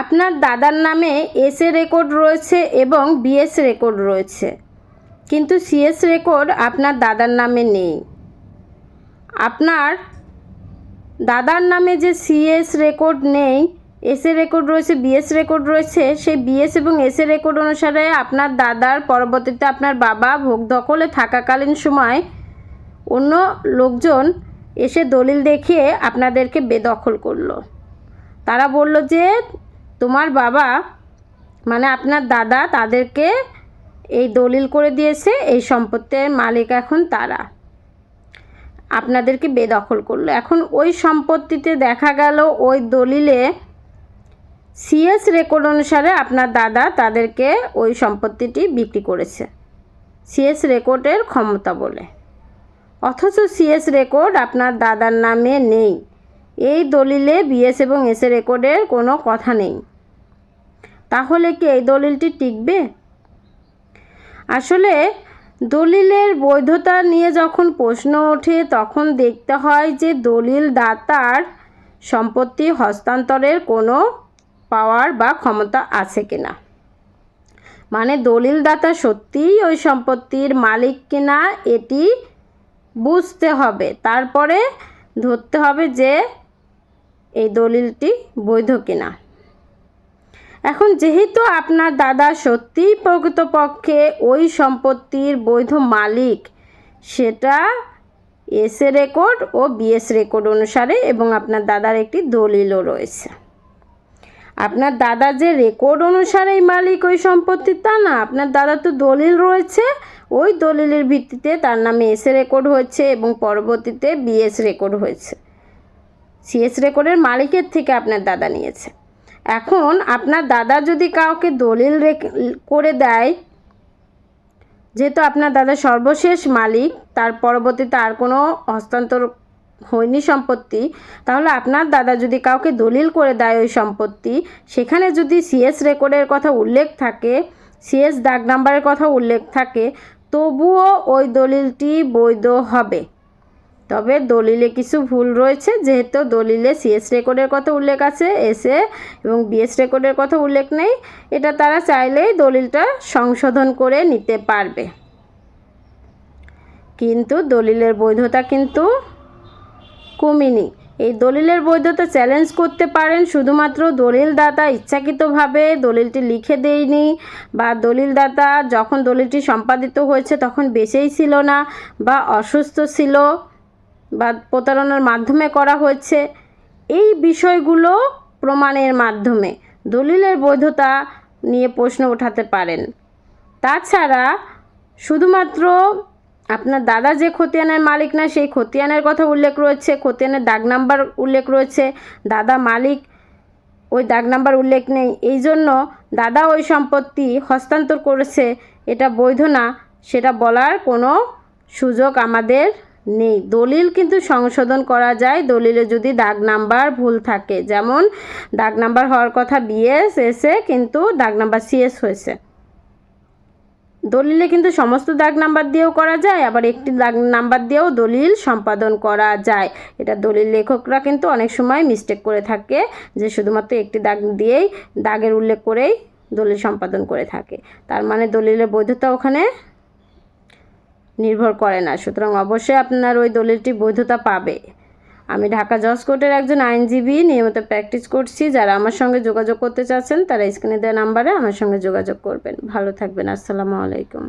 আপনার দাদার নামে এস এ রেকর্ড রয়েছে এবং বিএস রেকর্ড রয়েছে। কিন্তু সিএস রেকর্ড আপনার দাদার নামে নেই। আপনার দাদার নামে যে সিএস রেকর্ড নেই এস এ রেকর্ড রয়েছে বিএস রেকর্ড রয়েছে, সেই বিএস এবং এস এ রেকর্ড অনুসারে আপনার দাদার পরবর্তীতে আপনার বাবা ভোগ দখলে থাকাকালীন সময় অন্য লোকজন এসে দলিল দেখিয়ে আপনাদেরকে বেদখল করল। তারা বলল যে তোমার বাবা মানে আপনার দাদা তাদেরকে এই দলিল করে দিয়েছে, এই সম্পত্তির মালিক এখন তারা। আপনাদেরকে বেদখল করল। এখন ওই সম্পত্তিতে দেখা গেল, ওই দলিলে সিএস রেকর্ড অনুসারে আপনার দাদা তাদেরকে ওই সম্পত্তিটি বিক্রি করেছে। সিএস রেকর্ডের ক্ষমতা বলে। অথচ সিএস রেকর্ড আপনার দাদার নামে নেই। এই দলিলে বিএস এবং এস এ রেকর্ডের কোনো কথা নেই। তাহলে কি এই দলিলটি টিকবে? আসলে দলিলের বৈধতা নিয়ে যখন প্রশ্ন ওঠে, তখন দেখতে হয় যে দলিল দাতার সম্পত্তি হস্তান্তরের কোনো পাওয়ার বা ক্ষমতা আছে কিনা। মানে দলিলদাতা সত্যিই ওই সম্পত্তির মালিক কিনা, এটি বুঝতে হবে। তারপরে ধরতে হবে যে এই দলিলটি বৈধ কিনা? এখন যেহেতু আপনার দাদা সত্যিই প্রকৃতপক্ষে ওই সম্পত্তির বৈধ মালিক, সেটা এস এ রেকর্ড ও বিএস রেকর্ড অনুসারে এবং আপনার দাদার একটি দলিলও রয়েছে। আপনার দাদা যে রেকর্ড অনুসারেই মালিক ওই সম্পত্তির তা না। আপনার দাদা তো দলিল রয়েছে। ওই দলিলের ভিত্তিতে তার নামে এস এ রেকর্ড হয়েছে এবং পরবর্তীতে বিএস রেকর্ড হয়েছে। সিএস রেকর্ডের মালিকের থেকে আপনার দাদা নিয়েছে। এখন আপনার দাদা যদি কাউকে দলিল করে দেয়, যেহেতু আপনার দাদা সর্বশেষ মালিক, তার পরবর্তীতে আর কোনো হস্তান্তর হয়নি সম্পত্তি, তাহলে আপনার দাদা যদি কাউকে দলিল করে দেয় ওই সম্পত্তি, সেখানে যদি সিএস রেকর্ডের কথা উল্লেখ থাকে সিএস দাগ নাম্বারের কথা উল্লেখ থাকে, তবুও ওই দলিলটি বৈধ হবে। তবে দলিলে কিছু ভুল রয়েছে, যেহেতু দলিলে সিএস রেকর্ডের কথা উল্লেখ আছে এসএ এবং বিএস রেকর্ডের কথা উল্লেখ নেই। এটা তারা চাইলেই দলিলটা সংশোধন করে নিতে পারবে। কিন্তু দলিলের বৈধতা কিন্তু কমেনি। এই দলিলের বৈধতা চ্যালেঞ্জ করতে পারেন শুধুমাত্র দলিলদাতা ইচ্ছাকৃতভাবে দলিলটি লিখে দেয়নি বা দলিলদাতা যখন দলিলটি সম্পাদিত হয়েছে তখন বেঁচেই ছিল না বা অসুস্থ ছিল। বা প্রতারণার মাধ্যমে করা হয়েছে, এই বিষয়গুলো প্রমাণের মাধ্যমে দলিলের বৈধতা নিয়ে প্রশ্ন ওঠাতে পারেন। তাছাড়া শুধুমাত্র আপনার দাদা যে খতিয়ানের মালিক না, সেই খতিয়ানের কথা উল্লেখ রয়েছে, খতিয়ানের দাগ নাম্বার উল্লেখ রয়েছে, দাদা মালিক ওই দাগ নাম্বার উল্লেখ নেই। এই জন্য দাদা ওই সম্পত্তি হস্তান্তর করেছে, এটা বৈধ না, সেটা বলার কোনো সুযোগ আমাদের নেই। দলিল কিন্তু সংশোধন করা যায়। দলিলে যদি দাগ নাম্বার ভুল থাকে, যেমন দাগ নাম্বার হওয়ার কথা বিএস এসে কিন্তু দাগ নাম্বার সিএস হয়েছে। দলিলে কিন্তু সমস্ত দাগ নাম্বার দিয়েও করা যায়, আবার একটি দাগ নাম্বার দিয়েও দলিল সম্পাদন করা যায়। এটা দলিল লেখকরা কিন্তু অনেক সময় মিস্টেক করে থাকে, যে শুধুমাত্র একটি দাগ দিয়েই দাগের উল্লেখ করেই দলিল সম্পাদন করে থাকে। তার মানে দলিলের বৈধতা ওখানে নির্ভর করে না। সুতরাং অবশ্যই আপনার ওই দলিলটি বৈধতা পাবে। আমি ঢাকা জজ কোর্টের একজন আইনজীবী, নিয়মিত প্র্যাকটিস করছি। যারা আমার সঙ্গে যোগাযোগ করতে চাচ্ছেন, তারা স্ক্রিনে দেওয়া নাম্বারে আমার সঙ্গে যোগাযোগ করবেন। ভালো থাকবেন। আসসালামু আলাইকুম।